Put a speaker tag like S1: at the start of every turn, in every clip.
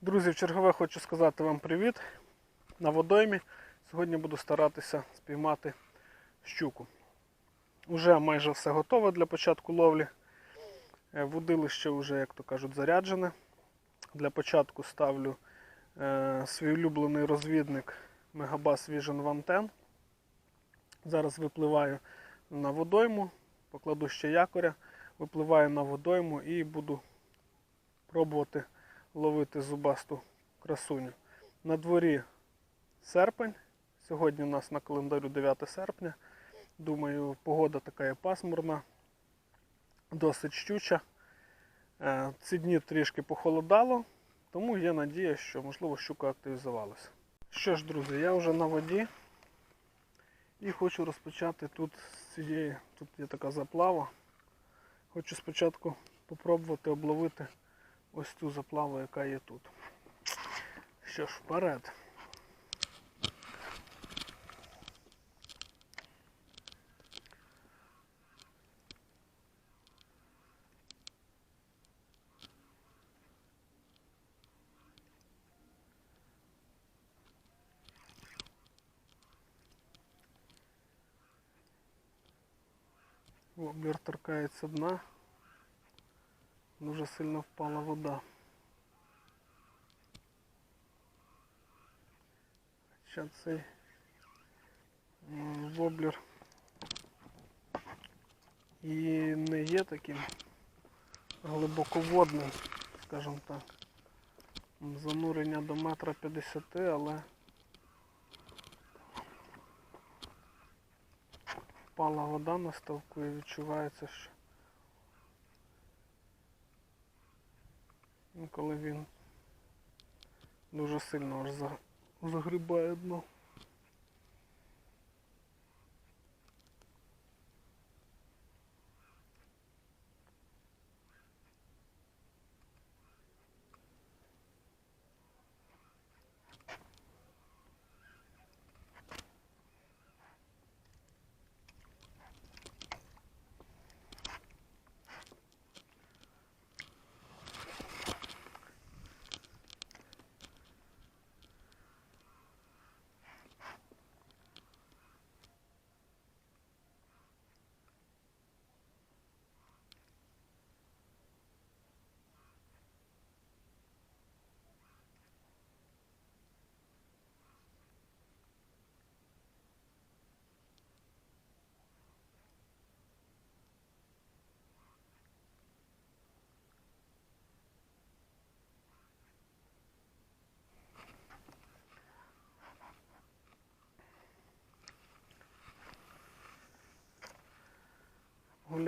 S1: Друзі, в чергове хочу сказати вам привіт на водоймі. Сьогодні буду старатися спіймати щуку. Уже майже все готове для початку ловлі. Е, Водилище вже, як то кажуть, заряджене. Для початку ставлю е, свій улюблений розвідник Megabass Vision One 10. Зараз випливаю на водойму, покладу ще якоря, випливаю на водойму і буду пробувати ловити зубасту красуню. На дворі серпень. Сьогодні у нас на календарю 9 серпня. Думаю, погода така є пасмурна, досить щуча. Е, Ці дні трішки похолодало, тому є надія, що можливо щука активізувалася. Що ж, друзі, я вже на воді і хочу розпочати тут з цієї, тут є така заплава. Хочу спочатку попробувати обловити ось цю заплаву, яка є тут. Що ж, вперед. Воблер торкається дна. Дуже сильно впала вода. Хоча цей воблер і не є таким глибоководним, скажімо так. Занурення до метра 50, але впала вода на ставку і відчувається, що коли він дуже сильно аж загрібає дно.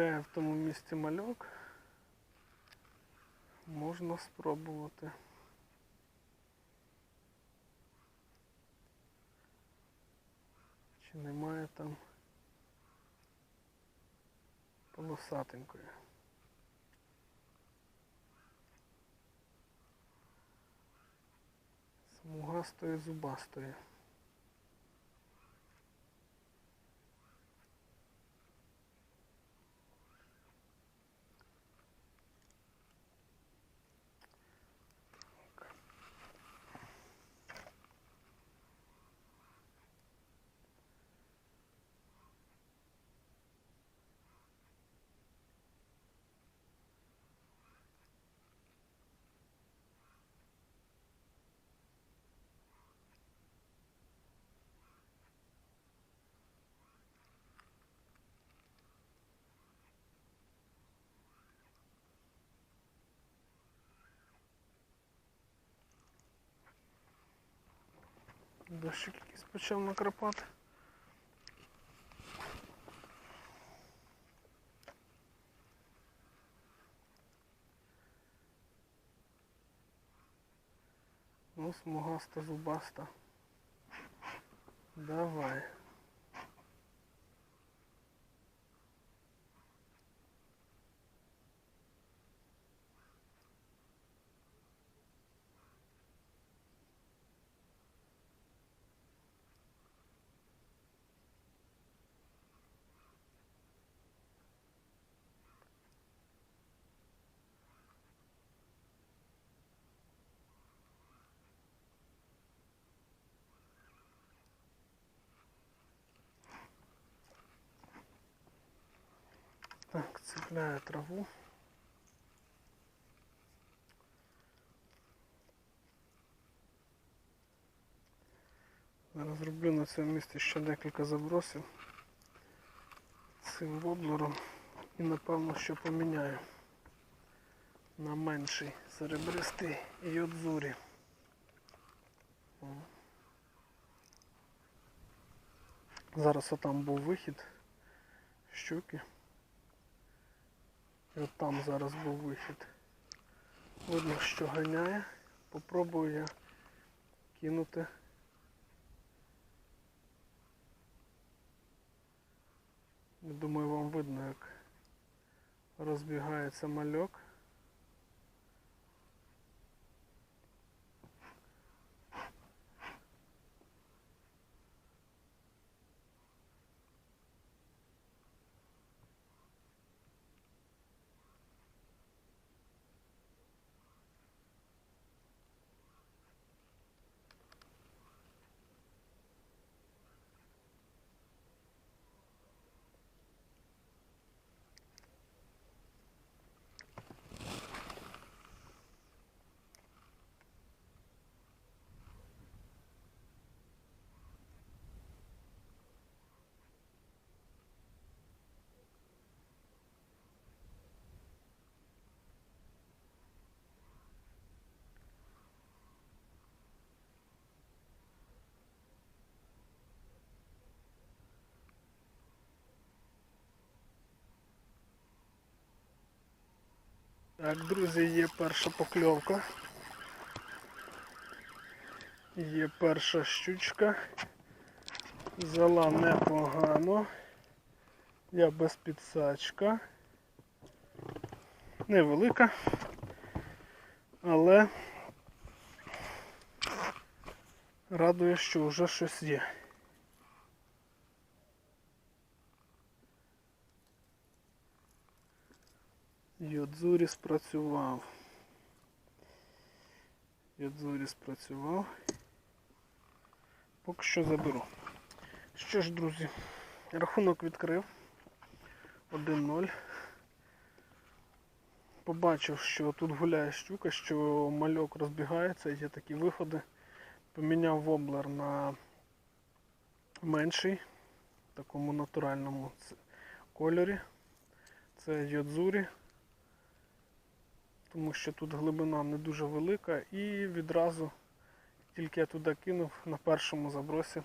S1: Гуляє в тому місці мальок. Можна спробувати. Чи немає там полосатенької? Смугастої зубастої. Дощик якийсь почав накрапати. Ну, смугаста, зубаста. Давай. Так, цепляю траву. Зараз зроблю на цьому місці ще декілька забросів цим воблером і напевно що поміняю на менший серебристий і отзурі. Зараз отам був вихід щуки. І от там зараз був вихід. Видно, що ганяє. Попробую я кинути. Думаю, вам видно, як розбігається мальок. Так, друзі, є перша покльовка. Є перша щучка. Взяла непогано. Я без підсачка. Невелика, але радує, що вже щось є. Йодзурі спрацював. Йодзурі спрацював. Поки що заберу. Що ж, друзі, рахунок відкрив. 1-0. Побачив, що тут гуляє щука, що мальок розбігається, є такі виходи. Поміняв воблер на менший, в такому натуральному кольорі. Це йодзурі тому що тут глибина не дуже велика і відразу тільки я туди кинув на першому забросі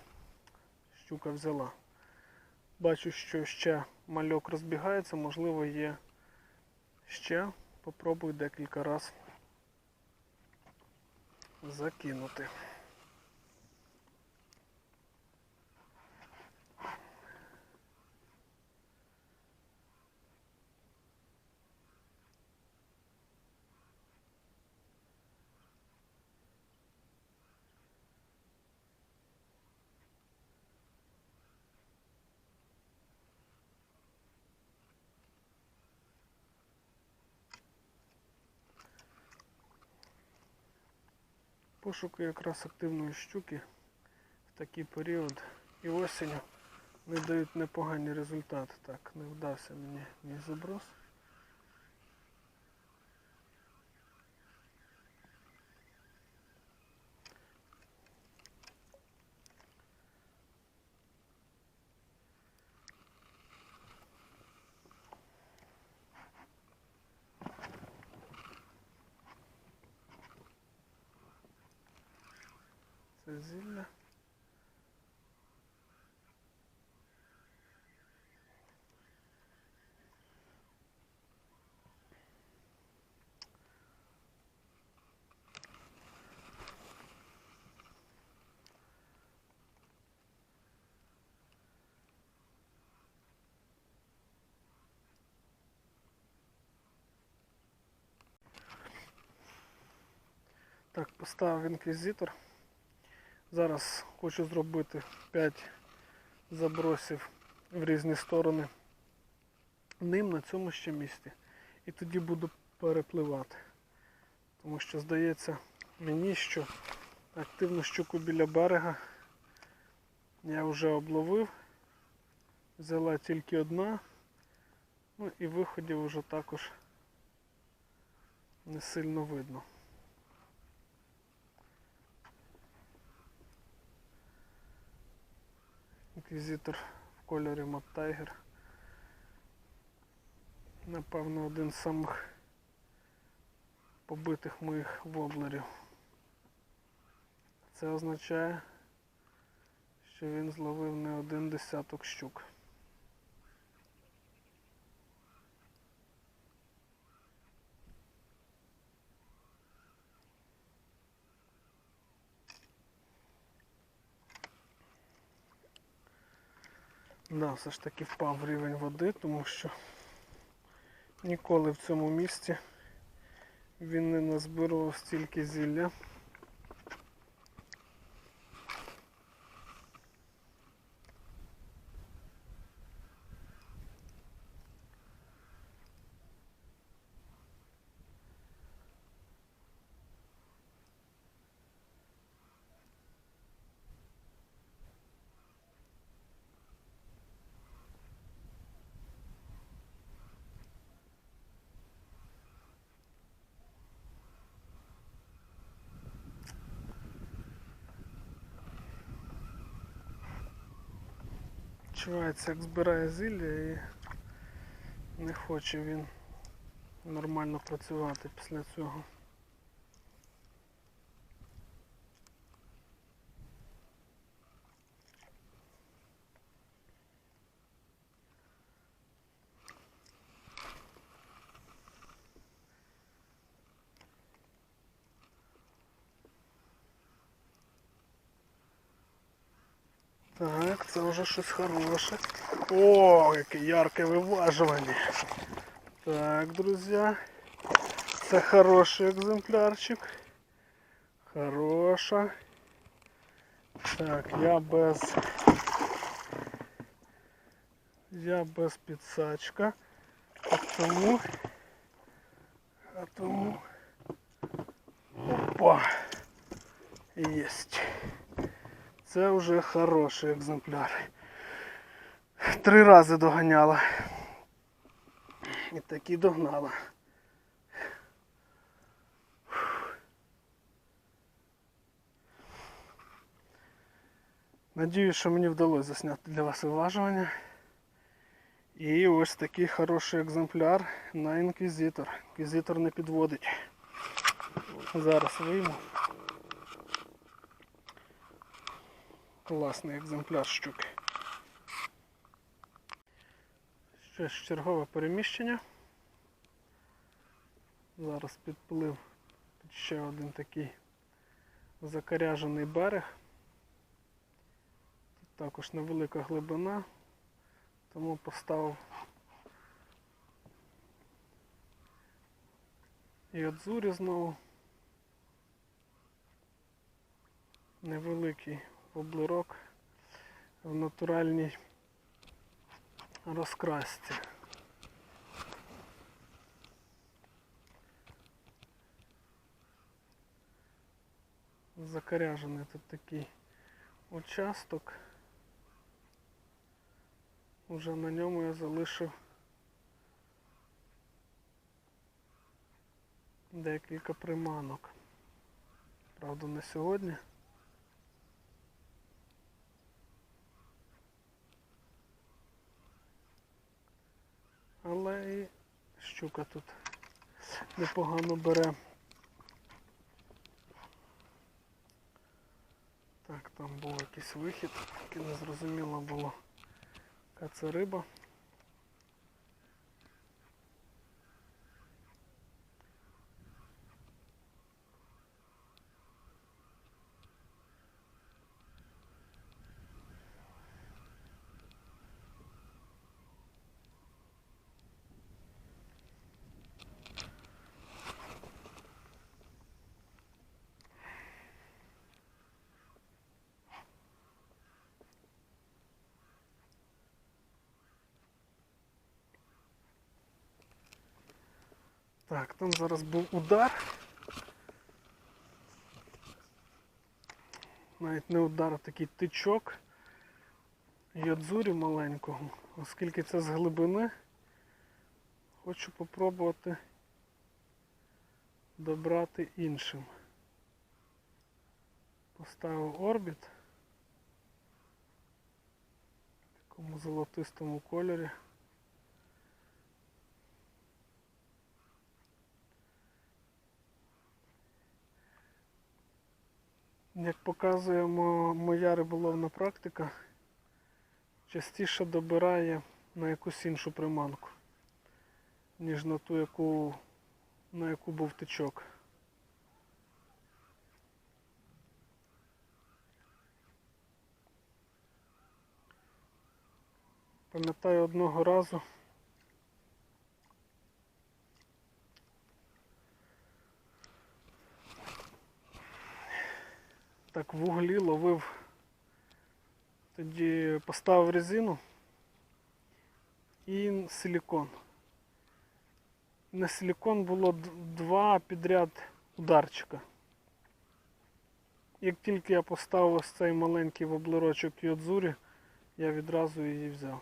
S1: щука взяла. Бачу, що ще мальок розбігається, можливо є ще. Попробую декілька разів закинути. Пошуки якраз активної щуки в такий період і осінню не дають непогані результати. Так, не вдався мені мій заброс. Це зілля. Так, поставив інквізитор. Зараз хочу зробити 5 забросів в різні сторони ним на цьому ще місці. І тоді буду перепливати. Тому що здається мені, що активну щуку біля берега я вже обловив. Взяла тільки одна. Ну і виходів вже також не сильно видно. Інквізитор в кольорі Мод Тайгер. Напевно, один з самих побитих моїх воблерів. Це означає, що він зловив не один десяток щук. Да, все ж таки впав рівень води, тому що ніколи в цьому місці він не назбирував стільки зілля. Відчувається, як збирає зілля і не хоче він нормально працювати після цього. Так, це вже щось хороше. О, яке ярке виважування. Так, друзі. Це хороший екземплярчик. Хороша. Так, я без. Я без підсачка. А тому. А тому. Опа. Єсть. Це вже хороший екземпляр. Три рази доганяла. І таки догнала. Надіюсь, що мені вдалося засняти для вас виважування. І ось такий хороший екземпляр на інквізитор. Інквізитор не підводить. Зараз вийму. Класний екземпляр щуки. Ще ж чергове переміщення. Зараз підплив під ще один такий закаряжений берег. Тут також невелика глибина, тому поставив і адзурі знову. Невеликий облирок в натуральній розкрасці. Закаряжений тут такий участок. Уже на ньому я залишив декілька приманок. Правда, не сьогодні. Але і щука тут непогано бере. Так, там був якийсь вихід, який не зрозуміло було, яка це риба. Так, там зараз був удар. Навіть не удар, а такий тичок ядзурі маленького, оскільки це з глибини, хочу попробувати добрати іншим. Поставив орбіт в такому золотистому кольорі. Як показує моя риболовна практика, частіше добирає на якусь іншу приманку, ніж на ту, яку, на яку був тичок. Пам'ятаю одного разу. Так в углі ловив. Тоді поставив резину і силікон. На силікон було два підряд ударчика. Як тільки я поставив ось цей маленький воблерочок Йодзурі, я відразу її взяв.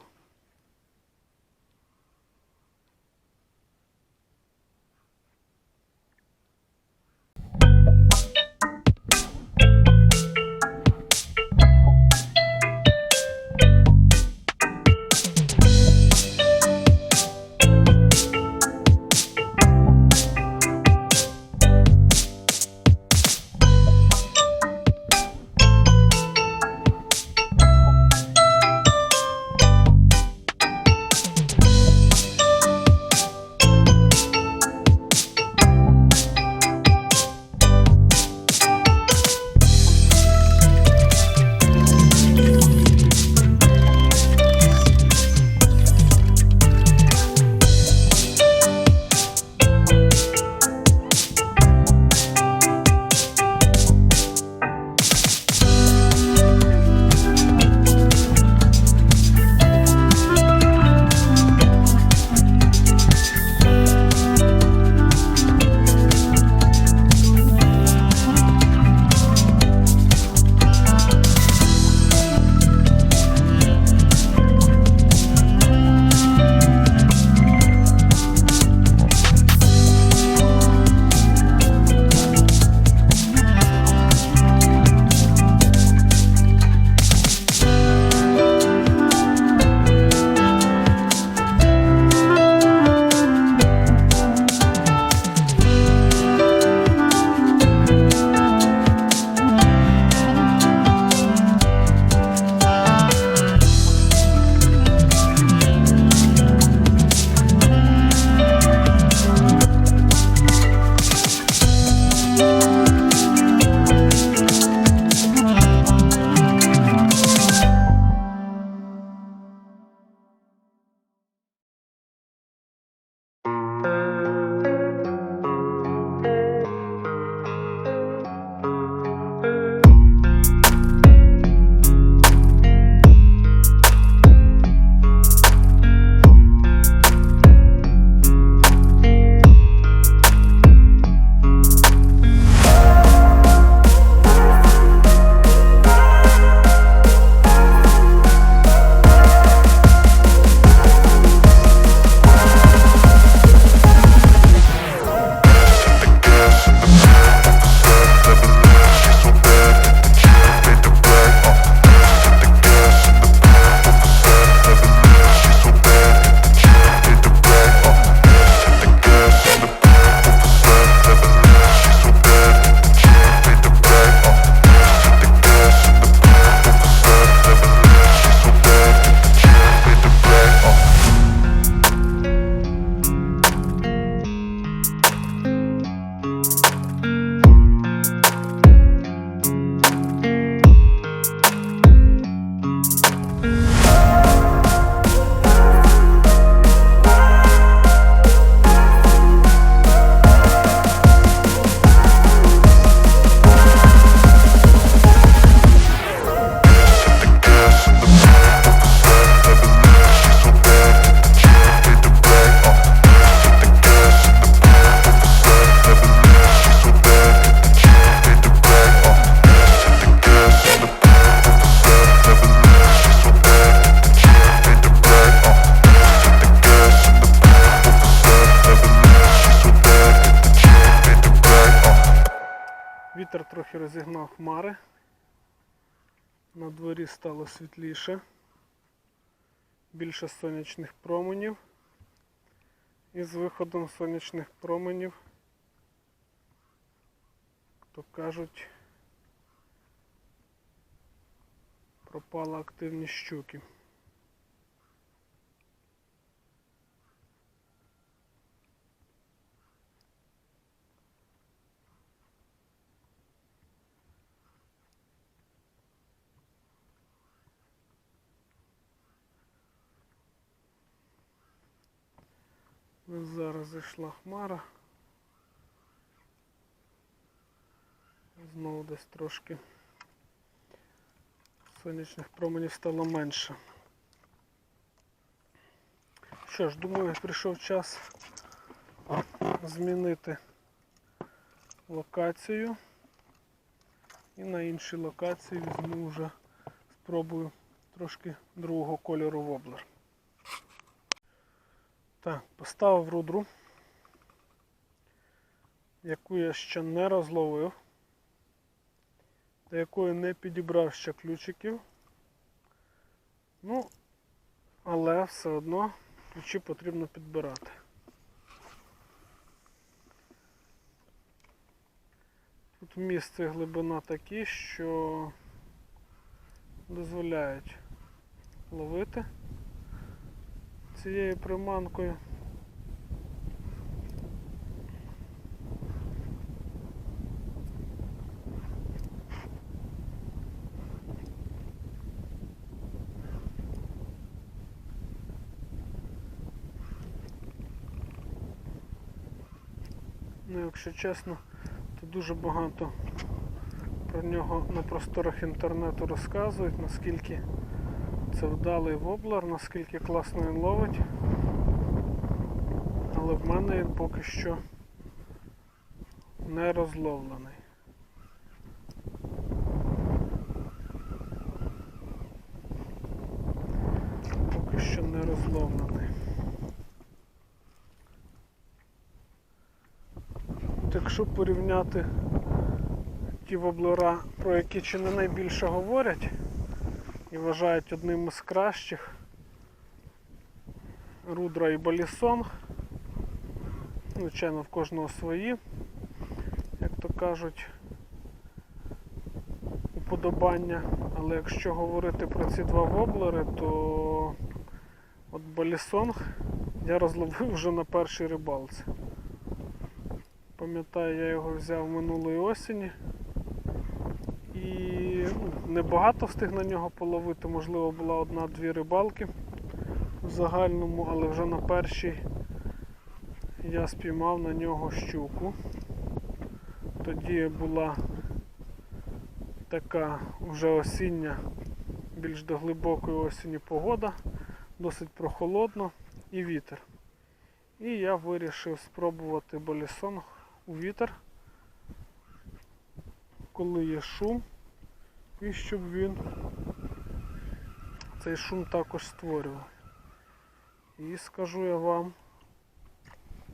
S1: Стало світліше. Більше сонячних променів. І з виходом сонячних променів, то кажуть, пропала активність щуки. Зараз зайшла хмара. Знову десь трошки сонячних променів стало менше. Що ж, думаю, прийшов час змінити локацію. І на іншій локації візьму вже спробую трошки другого кольору воблер. Так, поставив рудру, яку я ще не розловив, до якої не підібрав ще ключиків. Ну, але все одно ключі потрібно підбирати. Тут місце і глибина такі, що дозволяють ловити цією приманкою. Ну, якщо чесно, то дуже багато про нього на просторах інтернету розказують, наскільки це вдалий воблер, наскільки класно він ловить. Але в мене він поки що не розловлений. Поки що не розловлений. Якщо порівняти ті воблера, про які чи не найбільше говорять, і вважають одним із кращих Рудра і Балісонг. Звичайно, в кожного свої, як то кажуть, уподобання. Але якщо говорити про ці два воблери, то от Балісонг я розловив вже на першій рибалці. Пам'ятаю, я його взяв минулої осені. І небагато встиг на нього половити, можливо, була одна-дві рибалки в загальному, але вже на першій я спіймав на нього щуку. Тоді була така вже осіння, більш до глибокої осені погода, досить прохолодно і вітер. І я вирішив спробувати болісон у вітер коли є шум, і щоб він цей шум також створював. І скажу я вам,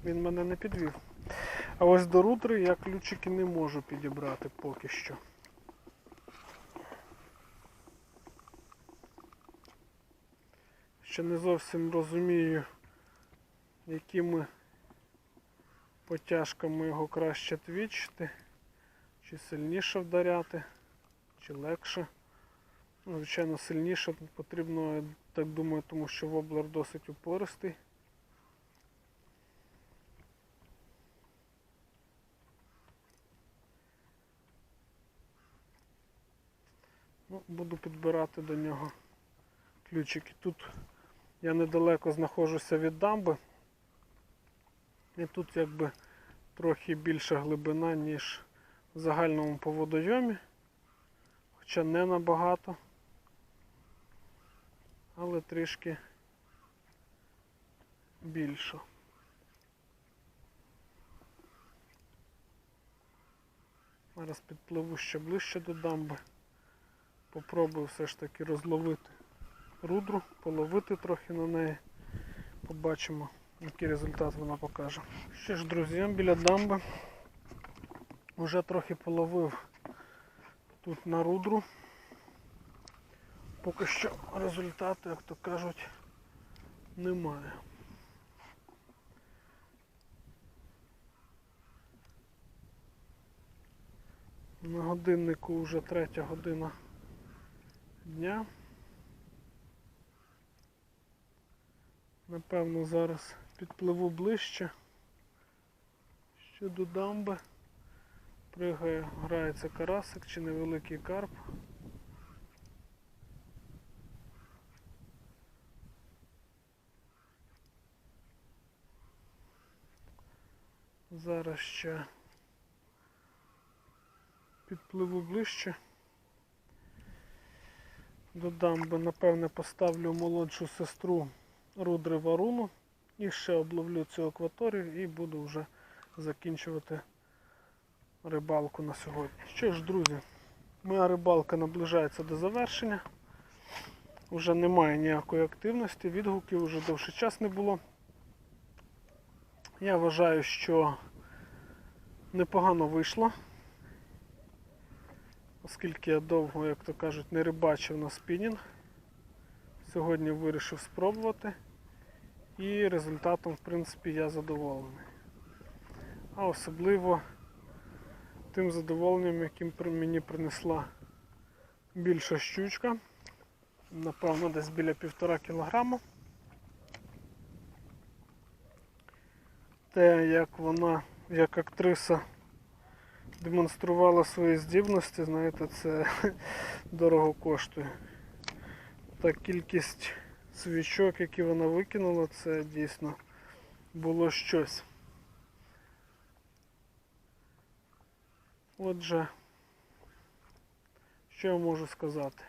S1: він мене не підвів. А ось до рудри я ключики не можу підібрати поки що. Ще не зовсім розумію, якими потяжками його краще твічити. Чи сильніше вдаряти, чи легше. Ну, Звичайно, сильніше потрібно, я так думаю, тому що воблер досить упористий. Ну, Буду підбирати до нього ключики. Тут я недалеко знаходжуся від дамби. І тут якби трохи більша глибина, ніж в загальному по водойомі, хоча не набагато, але трішки більше. Зараз підпливу ще ближче до дамби. Попробую все ж таки розловити рудру, половити трохи на неї. Побачимо, який результат вона покаже. Ще ж, друзі, біля дамби Уже трохи половив тут на рудру. Поки що результату, як то кажуть, немає. На годиннику вже третя година дня. Напевно, зараз підпливу ближче. Ще до дамби. Пригає, грається карасик чи невеликий карп. Зараз ще підпливу ближче. До дамби, напевне, поставлю молодшу сестру Рудри Варуну і ще обловлю цю акваторію і буду вже закінчувати рибалку на сьогодні. Що ж, друзі, моя рибалка наближається до завершення. Вже немає ніякої активності, відгуків вже довший час не було. Я вважаю, що непогано вийшло, оскільки я довго, як то кажуть, не рибачив на спінінг. Сьогодні вирішив спробувати і результатом, в принципі, я задоволений. А особливо тим задоволенням, яким мені принесла більша щучка. Напевно, десь біля півтора кілограма. Те, як вона, як актриса демонструвала свої здібності, знаєте, це дорого коштує. Та кількість свічок, які вона викинула, це дійсно було щось. Отже, що я можу сказати?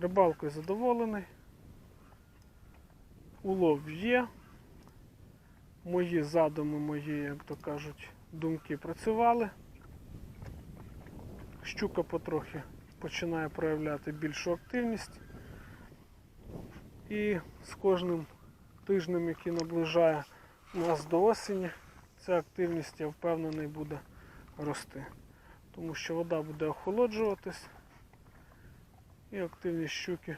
S1: Рибалкою задоволений. Улов є. Мої задуми, мої, як то кажуть, думки працювали. Щука потрохи починає проявляти більшу активність. І з кожним тижнем, який наближає нас до осені, ця активність, я впевнений, буде рости. Тому що вода буде охолоджуватись і активність щуки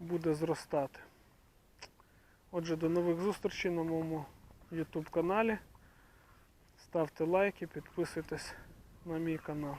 S1: буде зростати. Отже, до нових зустрічей на моєму YouTube каналі. Ставте лайки, підписуйтесь на мій канал.